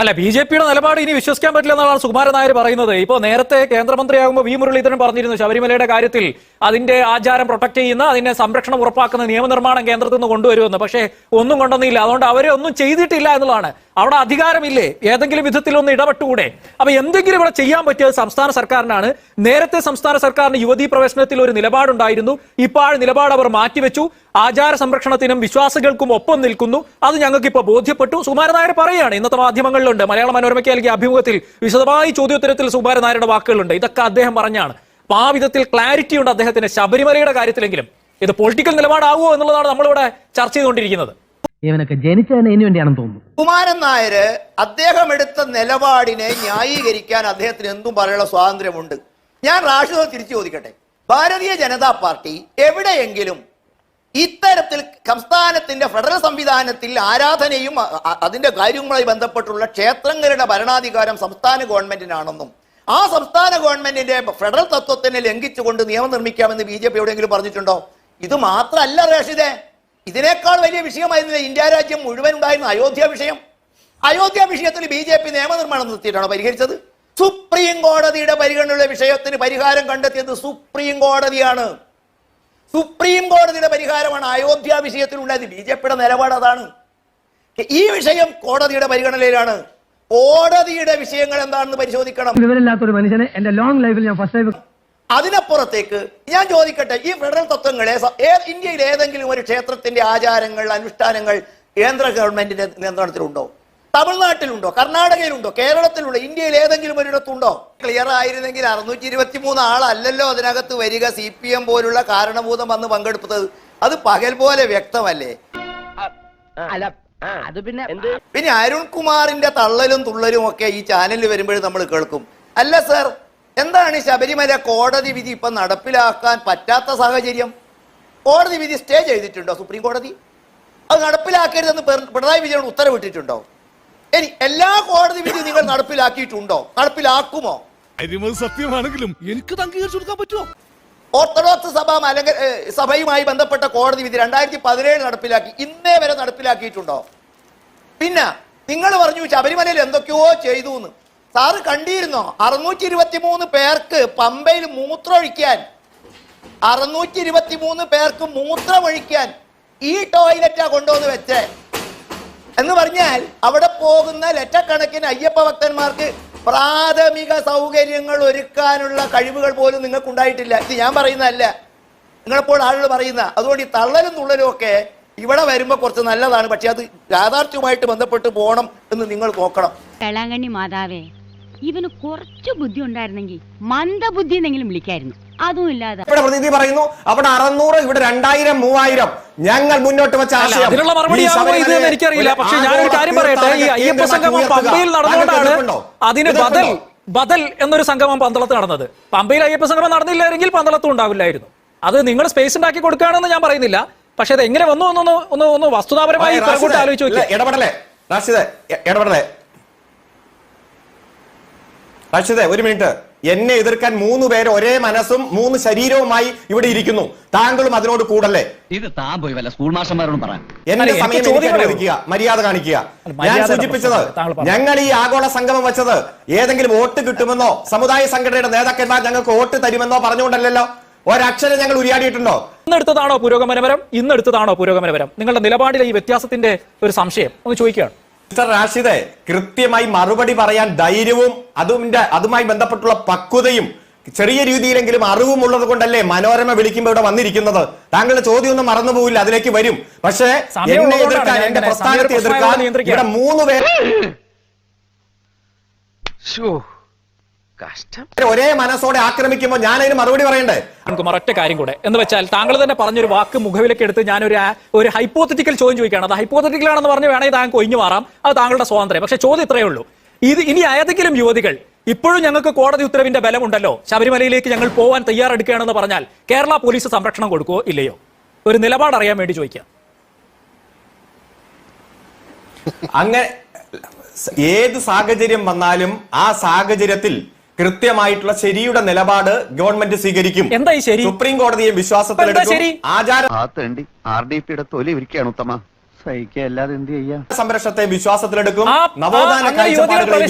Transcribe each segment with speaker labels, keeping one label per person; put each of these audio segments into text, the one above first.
Speaker 1: അല്ല B J പിയുടെ നിലപാട് ഇനി വിശ്വസിക്കാൻ പറ്റില്ല എന്നാണ് സുകുമാരൻ നായർ പറയുന്നത്. ഇപ്പോൾ നേരത്തെ കേന്ദ്രമന്ത്രിയാകുമ്പോൾ വി മുരളീധരൻ പറഞ്ഞിരുന്നു ശബരിമലയുടെ കാര്യത്തിൽ അതിന്റെ ആചാരം പ്രൊട്ടക്ട് ചെയ്യുന്ന അതിന്റെ സംരക്ഷണം ഉറപ്പാക്കുന്ന നിയമനിർമ്മാണം കേന്ദ്രത്തിൽ നിന്ന് കൊണ്ടുവരുമെന്ന്. പക്ഷേ ഒന്നും കൊണ്ടുവന്നില്ല. അതുകൊണ്ട് അവരെ ഒന്നും ചെയ്തിട്ടില്ല എന്നുള്ളതാണ്. അവിടെ അധികാരമില്ലേ? ഏതെങ്കിലും വിധത്തിൽ ഒന്ന് ഇടപെട്ടുകൂടെ? അപ്പൊ എന്തെങ്കിലും ഇവിടെ ചെയ്യാൻ പറ്റിയത് സംസ്ഥാന സർക്കാരിനാണ് നേരത്തെ സംസ്ഥാന സർക്കാരിന് യുവതീ പ്രവേശനത്തിൽ ഒരു നിലപാടുണ്ടായിരുന്നു. ഇപ്പോൾ നിലപാട് അവർ മാറ്റിവെച്ചു. ആചാര സംരക്ഷണത്തിനും വിശ്വാസികൾക്കും ഒപ്പം നിൽക്കുന്നു. അത് ഞങ്ങൾക്ക് ഇപ്പോൾ ബോധ്യപ്പെട്ടു. സുകുമാരൻ നായർ പറയുകയാണ് ഇന്നത്തെ മാധ്യമങ്ങളിലുണ്ട്. മലയാള മനോരമയ്ക്ക് നൽകിയ അഭിമുഖത്തിൽ വിശദമായി ചോദ്യോത്തരത്തിൽ സുമാരനായരുടെ വാക്കുകളുണ്ട്. ഇതൊക്കെ അദ്ദേഹം പറഞ്ഞാണ്. അപ്പൊ ആ വിധത്തിൽ ക്ലാരിറ്റി ഉണ്ട് അദ്ദേഹത്തിന്. ശബരിമലയുടെ കാര്യത്തിലെങ്കിലും ഇത് പൊളിറ്റിക്കൽ നിലപാടാകുമോ എന്നുള്ളതാണ് നമ്മളിവിടെ ചർച്ച ചെയ്തുകൊണ്ടിരിക്കുന്നത്.
Speaker 2: ഇവനൊക്കെ ജനിച്ചതിന് വേണ്ടിയാണെന്ന് തോന്നുന്നു.
Speaker 3: കുമാരൻ നായര് അദ്ദേഹം എടുത്ത നിലപാടിനെ ന്യായീകരിക്കാൻ അദ്ദേഹത്തിന് എന്തും പറയാനുള്ള സ്വാതന്ത്ര്യമുണ്ട്. ഞാൻ റാഷിദ് തിരിച്ചു ചോദിക്കട്ടെ. ഭാരതീയ ജനതാ പാർട്ടി എവിടെയെങ്കിലും ഇത്തരത്തിൽ സംസ്ഥാനത്തിന്റെ ഫെഡറൽ സംവിധാനത്തിൽ ആരാധനയും അതിന്റെ കാര്യങ്ങളുമായി ബന്ധപ്പെട്ടുള്ള ക്ഷേത്രങ്ങളുടെ ഭരണാധികാരം സംസ്ഥാന ഗവൺമെന്റിനാണെന്നും ആ സംസ്ഥാന ഗവൺമെന്റിന്റെ ഫെഡറൽ തത്വത്തിനെ ലംഘിച്ചുകൊണ്ട് നിയമം നിർമ്മിക്കാമെന്ന് ബി ജെ പി എവിടെയെങ്കിലും പറഞ്ഞിട്ടുണ്ടോ? ഇത് മാത്രമല്ല റേഷിദേ ഇതിനേക്കാൾ വലിയ വിഷയമായിരുന്നില്ല ഇന്ത്യ രാജ്യം മുഴുവൻ ഉണ്ടായിരുന്ന അയോധ്യ വിഷയം? അയോധ്യ വിഷയത്തിൽ ബി ജെ പി നിയമനിർമ്മാണം നിർത്തിയിട്ടാണോ പരിഹരിച്ചത്? സുപ്രീം കോടതിയുടെ പരിഗണനയുള്ള വിഷയത്തിന് പരിഹാരം കണ്ടെത്തിയത് സുപ്രീം കോടതിയാണ്. സുപ്രീം കോടതിയുടെ പരിഹാരമാണ് അയോധ്യ വിഷയത്തിൽ ഉണ്ടായത് ബി ജെ പിയുടെ നിലപാട് അതാണ്. ഈ വിഷയം കോടതിയുടെ പരിഗണനയിലാണ്. കോടതിയുടെ വിഷയങ്ങൾ എന്താണെന്ന് പരിശോധിക്കണം.
Speaker 2: ഒരു മനുഷ്യനെ എന്റെ ലോങ് ലൈഫിൽ ഞാൻ ഫസ്റ്റ് ടൈം
Speaker 3: അതിനപ്പുറത്തേക്ക് ഞാൻ ചോദിക്കട്ടെ ഈ ഫെഡറൽ തത്വങ്ങളെ ഇന്ത്യയിൽ ഏതെങ്കിലും ഒരു ക്ഷേത്രത്തിന്റെ ആചാരങ്ങൾ അനുഷ്ഠാനങ്ങൾ കേന്ദ്ര ഗവൺമെന്റിന്റെ നിയന്ത്രണത്തിലുണ്ടോ? തമിഴ്നാട്ടിലുണ്ടോ? കർണാടകയിലുണ്ടോ? കേരളത്തിലുണ്ടോ ഇന്ത്യയിൽ ഏതെങ്കിലും ഒരിടത്തുണ്ടോ? ക്ലിയർ ആയിരുന്നെങ്കിൽ അറുന്നൂറ്റി ഇരുപത്തി മൂന്ന് ആളല്ലല്ലോ അതിനകത്ത് വരിക. സി പി എം പോലുള്ള കാരണഭൂതം വന്ന് പങ്കെടുത്തത്. അത് പകൽ പോലെ വ്യക്തമല്ലേ?
Speaker 2: അല്ല അത് പിന്നെ
Speaker 3: അരുൺ അരുൺകുമാറിന്റെ തള്ളലും തുള്ളലും ഒക്കെ ഈ ചാനലിൽ വരുമ്പോഴും നമ്മൾ കേൾക്കും. അല്ല സർ എന്താണ് ശബരിമല കോടതി വിധി ഇപ്പൊ നടപ്പിലാക്കാൻ പറ്റാത്ത സാഹചര്യം? കോടതി വിധി സ്റ്റേ ചെയ്തിട്ടുണ്ടോ സുപ്രീം കോടതി? അത് നടപ്പിലാക്കരുതെന്ന് പിണ- പിണറായി വിജയൻ ഉത്തരവിട്ടിട്ടുണ്ടോ? ഇനി എല്ലാ കോടതി വിധി നിങ്ങൾ നടപ്പിലാക്കിയിട്ടുണ്ടോ? നടപ്പിലാക്കുമോ?
Speaker 4: സത്യമാണെങ്കിലും എനിക്ക് അംഗീകരിച്ചു കൊടുക്കാൻ പറ്റുമോ?
Speaker 3: ഓർത്തഡോക്സ് സഭ മലങ്ക ഏ, സഭയുമായി ബന്ധപ്പെട്ട കോടതി വിധി രണ്ടായിരത്തി പതിനേഴ് നടപ്പിലാക്കി ഇന്നേ വരെ നടപ്പിലാക്കിയിട്ടുണ്ടോ? പിന്നെ നിങ്ങൾ പറഞ്ഞു ശബരിമലയിൽ എന്തൊക്കെയോ ചെയ്തു എന്ന് സാറ് കണ്ടിരുന്നോ? അറുന്നൂറ്റി ഇരുപത്തി മൂന്ന് പേർക്ക് പമ്പയിൽ മൂത്രമൊഴിക്കാൻ. അറുന്നൂറ്റി ഇരുപത്തി മൂന്ന് പേർക്ക് മൂത്രമൊഴിക്കാൻ. ഈ ടോയ്ലറ്റാ കൊണ്ടുവന്ന് വെച്ചേ. എന്ന് പറഞ്ഞാൽ അവിടെ പോകുന്ന ലക്ഷക്കണക്കിന് അയ്യപ്പ ഭക്തന്മാർക്ക് പ്രാഥമിക സൗകര്യങ്ങൾ ഒരുക്കാനുള്ള കഴിവുകൾ പോലും നിങ്ങൾക്ക് ഉണ്ടായിട്ടില്ല ഇത് ഞാൻ പറയുന്നതല്ല. നിങ്ങളെപ്പോൾ ആളുകൾ പറയുന്ന അതുകൊണ്ട് ഈ തള്ളലും തുള്ളലും ഒക്കെ ഇവിടെ വരുമ്പോൾ കുറച്ച് നല്ലതാണ്. പക്ഷെ അത് യാഥാർത്ഥ്യവുമായിട്ട് ബന്ധപ്പെട്ട് പോകണം എന്ന് നിങ്ങൾ നോക്കണം.
Speaker 5: വേളാങ്കണ്ണി മാതാവേ ഇവന് കുറച്ച് ബുദ്ധി ഉണ്ടായിരുന്നെങ്കിൽ മന്ദബുദ്ധി എന്നെങ്കിലും വിളിക്കായിരുന്നു. അതും ഇല്ലാതെ.
Speaker 6: ഇവിടെ പ്രതിനിധി പറയുന്നു അവിടെ അറുന്നൂറ് ഇവിടെ രണ്ടായിരം മൂവായിരം. ഞങ്ങൾ മുന്നോട്ട് വെച്ച ആശയം.
Speaker 1: അതിനുള്ള മറുപടി
Speaker 6: ഈ
Speaker 1: ആകുമോ ഇത് എന്ന് എനിക്കറിയില്ല. പക്ഷെ
Speaker 6: ഒരു
Speaker 1: ഞാനൊരു കാര്യം
Speaker 6: ആഗോള
Speaker 1: പറയട്ടെ ഈ
Speaker 6: തീർത്ഥാടന
Speaker 1: അയ്യപ്പ സംഗമം
Speaker 6: കേന്ദ്രമാക്കി
Speaker 1: പമ്പയിൽ
Speaker 6: ഉയർത്തുക.
Speaker 1: നടന്നുകൊണ്ടാണ്
Speaker 6: താങ്കൾക്ക്
Speaker 1: അതിന് ബദൽ
Speaker 6: എതിർപ്പുണ്ടോ?
Speaker 1: ബദൽ എന്നൊരു സംഗമം പന്തളത്ത് നടന്നത്. പമ്പയിൽ അയ്യപ്പ സംഗമം നടന്നില്ലായിരുന്നെങ്കിൽ പന്തളത്തും ഉണ്ടാവില്ലായിരുന്നു. അത് നിങ്ങൾ സ്പേസ് ഉണ്ടാക്കി കൊടുക്കുകയാണെന്ന് ഞാൻ പറയുന്നില്ല. പക്ഷെ അത് എങ്ങനെ വന്നു എന്നൊന്ന് ഒന്ന് ഒന്ന് വസ്തുതാപരമായി
Speaker 6: ആലോചിച്ചു
Speaker 1: പിറകോട്ട് ആലോചിച്ച്
Speaker 6: ഇല്ല,
Speaker 1: നോക്കിയാൽ
Speaker 6: ഇടപെടലേ റാഷിദേ ഇ- ഇടപെടലേ. റാഷിദേ ഒരു മിനിറ്റ്. എന്നെ എതിർക്കാൻ മൂന്ന് പേര് ഒരേ മനസ്സും മൂന്ന് ശരീരവുമായി ഇവിടെ ഇരിക്കുന്നു. താങ്കളും അതിനോട് കൂടല്ലേ?
Speaker 7: ഇത് താൻ പോയി വല്ല സ്കൂൾ മാഷന്മാരോടും
Speaker 6: എന്റെ
Speaker 1: സമയത്ത്
Speaker 6: സമയം അനുവദിക്കുക മര്യാദ കാണിക്കുക. ഞാൻ സൂചിപ്പിച്ചത്. ഞങ്ങൾ ഈ ആഗോള സംഗമം വെച്ചത് ഏതെങ്കിലും വോട്ട് കിട്ടുമെന്നോ സമുദായ സംഘടനയുടെ നേതാക്കന്മാർ ഞങ്ങൾക്ക് വോട്ട് തരുമെന്നോ പറഞ്ഞുകൊണ്ടല്ലോ ഒരക്ഷരം ഞങ്ങൾ ഉരിയാടിയിട്ടുണ്ടോ?
Speaker 1: ഇന്നെടുത്തതാണോ പുരോഗമനപരം? ഇന്നെടുത്തതാണോ പുരോഗമനപരം? നിങ്ങളുടെ നിലപാടിലെ ഈ വ്യത്യാസത്തിന്റെ ഒരു സംശയം ഒന്ന് ചോദിക്കുകയാണ്.
Speaker 6: മിസ്റ്റർ റാഷിദെ കൃത്യമായി മറുപടി പറയാൻ ധൈര്യവും അതുമിന്റെ അതുമായി ബന്ധപ്പെട്ടുള്ള പക്വതയും ചെറിയ രീതിയിലെങ്കിലും അറിവും ഉള്ളത് കൊണ്ടല്ലേ മനോരമ വിളിക്കുമ്പോൾ ഇവിടെ വന്നിരിക്കുന്നത്? താങ്കളുടെ മറന്നു മറന്നുപോകില്ല അതിലേക്ക് വരും. പക്ഷേ എന്നെ എതിർക്കാൻ എന്റെ പ്രസ്ഥാനത്തെ എതിർക്കാൻ ഇവിടെ മൂന്ന് പേർ ഒരേ മനസ്സോടെ ആക്രമിക്കുമ്പോൾ ഞാൻ അതിന് മറുപടി പറയണ്ടേ?
Speaker 1: അനിൽകുമാർ ഒറ്റ കാര്യം കൂടെ. എന്ന് വെച്ചാൽ താങ്കൾ തന്നെ പറഞ്ഞൊരു വാക്ക് മുഖവിലേക്ക് എടുത്ത് ഞാനൊരു ആ- ഒരു ഹൈപ്പോത്തറ്റിക്കൽ ചോദ്യം ചോദിക്കുകയാണ്. അത് ഹൈപ്പോത്തറ്റിക്കൽ ആണെന്ന് പറഞ്ഞ് വേണമെങ്കിൽ താങ്കൾക്ക് ഒഴിഞ്ഞു മാറാം. അത് താങ്കളുടെ സ്വാതന്ത്ര്യം. പക്ഷേ ചോദ്യം ഇത്രയേ ഉള്ളൂ. ഇത് ഇനി ഏതെങ്കിലും യുവതികൾ ഇപ്പോഴും ഞങ്ങൾക്ക് കോടതി ഉത്തരവിന്റെ ബലമുണ്ടല്ലോ. ശബരിമലയിലേക്ക് ഞങ്ങൾ പോവാൻ തയ്യാറെടുക്കുകയാണെന്ന് പറഞ്ഞാൽ കേരള പോലീസ് സംരക്ഷണം കൊടുക്കുവോ ഇല്ലയോ? ഒരു നിലപാട് അറിയാൻ വേണ്ടി ചോദിക്കാം
Speaker 6: അങ്ങനെ ഏത് സാഹചര്യം വന്നാലും ആ സാഹചര്യത്തിൽ കൃത്യമായിട്ടുള്ള ശരിയുടെ നിലപാട് ഗവൺമെന്റ് സ്വീകരിക്കും.
Speaker 1: എന്താ ഈ ശരി?
Speaker 6: സുപ്രീം കോടതിയെ? വിശ്വാസത്തിലെടുക്കും ആചാര
Speaker 7: ആ തേണ്ടി ആർ ഡി പിയുടെ തൊലി ഇരിക്കുകയാണ് ഉത്തമ.
Speaker 2: സഹിക്കല്ലാതെ എന്ത് ചെയ്യാം?
Speaker 6: സംരക്ഷണത്തെ വിശ്വാസത്തിലെടുക്കും നവോത്ഥാന കാഴ്ചപ്പാടുകളെ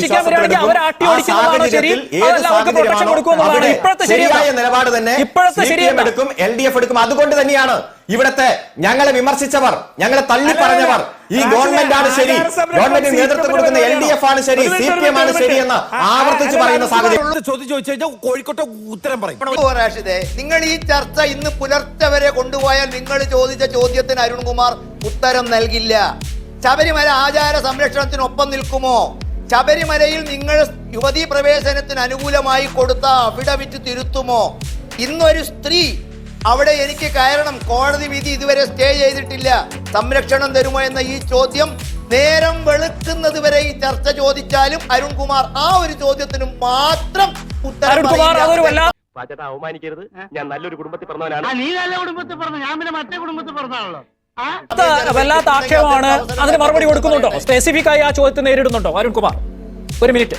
Speaker 1: ഇപ്പോഴത്തെ
Speaker 6: ശരിയായ നിലപാട് തന്നെ
Speaker 1: ഇപ്പോഴത്തെ
Speaker 6: CPM എടുക്കും എൽ ഡി എഫ് എടുക്കും. അതുകൊണ്ട് തന്നെയാണ് ഇവിടത്തെ ഞങ്ങളെ വിമർശിച്ചവർ ഞങ്ങളെ തള്ളി പറഞ്ഞവർ ഈ ഗവൺമെന്റ് ആണ് ശരി. ഗവൺമെന്റിന് നേതൃത്വം കൊടുക്കുന്ന എൽ ഡി എഫ് ആണ് ശരി സി പി എം ആണ് ശരി എന്ന് ആവർത്തിച്ച് പറയുന്ന സാഹചര്യം.
Speaker 4: ചോദ്യം ചോദിച്ചു കഴിഞ്ഞാൽ കോഴിക്കോട്ടെ ഉത്തരം പറയും.
Speaker 3: റാഷിദേ നിങ്ങൾ ഈ ചർച്ച ഇന്ന് പുലർച്ചെ വരെ കൊണ്ടുപോയാൽ നിങ്ങൾ ചോദിച്ച ചോദ്യത്തിന് അരുൺകുമാർ ഉത്തരം നൽകില്ല. ശബരിമല ആചാര സംരക്ഷണത്തിനൊപ്പം നിൽക്കുമോ? ശബരിമലയിൽ നിങ്ങൾ യുവതീ പ്രവേശനത്തിന് അനുകൂലമായി കൊടുത്ത അഫിഡവിറ്റ് തിരുത്തുമോ? ഇന്നൊരു സ്ത്രീ അവിടെ എനിക്ക് കയറണം. കോടതി വിധി ഇതുവരെ സ്റ്റേ ചെയ്തിട്ടില്ല. സംരക്ഷണം തരുമോ എന്ന ഈ ചോദ്യം നേരം വെളുക്കുന്നത് വരെ ഈ ചർച്ച ചോദിച്ചാലും അരുൺകുമാർ ആ ഒരു ചോദ്യത്തിന് മാത്രം ഉത്തരം
Speaker 8: അവമാനിക്കരുത്. ഞാൻ നല്ലൊരു കുടുംബത്തിൽ പറഞ്ഞവനാണ്.
Speaker 2: നീ നല്ല കുടുംബത്തിൽ പറഞ്ഞു ഞാൻ പിന്നെ മറ്റേ കുടുംബത്തിൽ പറഞ്ഞാണല്ലോ
Speaker 1: വല്ലാത്ത ആക്ഷേപമാണ് അതിന് മറുപടി കൊടുക്കുന്നുണ്ടോ? സ്പെസിഫിക് ആയി ആ ചോദ്യത്തെ നേരിടുന്നുണ്ടോ? അരുൺകുമാർ ഒരു മിനിറ്റ്.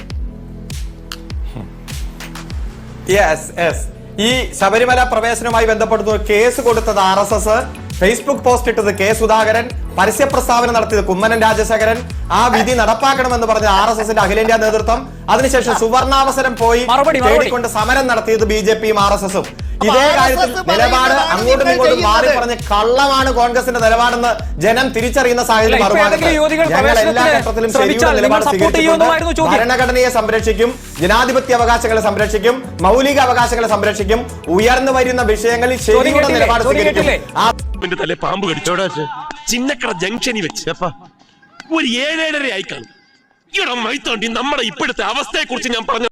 Speaker 6: യെസ് യെസ് ഈ ശബരിമല പ്രവേശനവുമായി ബന്ധപ്പെടുന്ന കേസ് കൊടുത്തത് R S S. Facebook post ഇട്ടത് കെ സുധാകരൻ പരസ്യ പ്രസ്താവന നടത്തിയത് കുമ്മനം രാജശേഖരൻ. ആ വിധി നടപ്പാക്കണമെന്ന് പറഞ്ഞ ആർ എസ് എസിന്റെ അഖിലേന്ത്യാ നേതൃത്വം. അതിനുശേഷം സുവർണാവസരം പോയി. തേടിക്കൊണ്ട് സമരം നടത്തിയത് ബി ജെ പിയും ആർ എസ് എസും. ഇതേ കാര്യത്തിൽ നിലപാട് അങ്ങോട്ടും ഇങ്ങോട്ടും മാറി പറഞ്ഞ് കള്ളമാണ് കോൺഗ്രസിന്റെ നിലപാടെന്ന് ജനം തിരിച്ചറിയുന്ന സാഹചര്യം ഞങ്ങൾ എല്ലാ ഘട്ടത്തിലും
Speaker 1: നിങ്ങൾ
Speaker 6: നിലപാട് സ്വീകരിച്ചിട്ടുണ്ട്.
Speaker 1: ചോദ്യം.
Speaker 6: ഭരണഘടനയെ സംരക്ഷിക്കും ജനാധിപത്യ അവകാശങ്ങളെ സംരക്ഷിക്കും മൗലിക അവകാശങ്ങളെ സംരക്ഷിക്കും ഉയർന്നു വരുന്ന വിഷയങ്ങളിൽ ശരിയുടെ? നിലപാട് സ്വീകരിക്കും?
Speaker 8: തലേ പാമ്പ് കടിച്ചോടാ ചിന്നക്കട ജംഗ്ഷനിൽ വെച്ച് ഒരു ഏഴേഴര ആയിക്കാണ് കാണും ഇവിടെ മൈത്തോണ്ടി നമ്മുടെ ഇപ്പോഴത്തെ അവസ്ഥയെ കുറിച്ച് ഞാൻ പറഞ്ഞു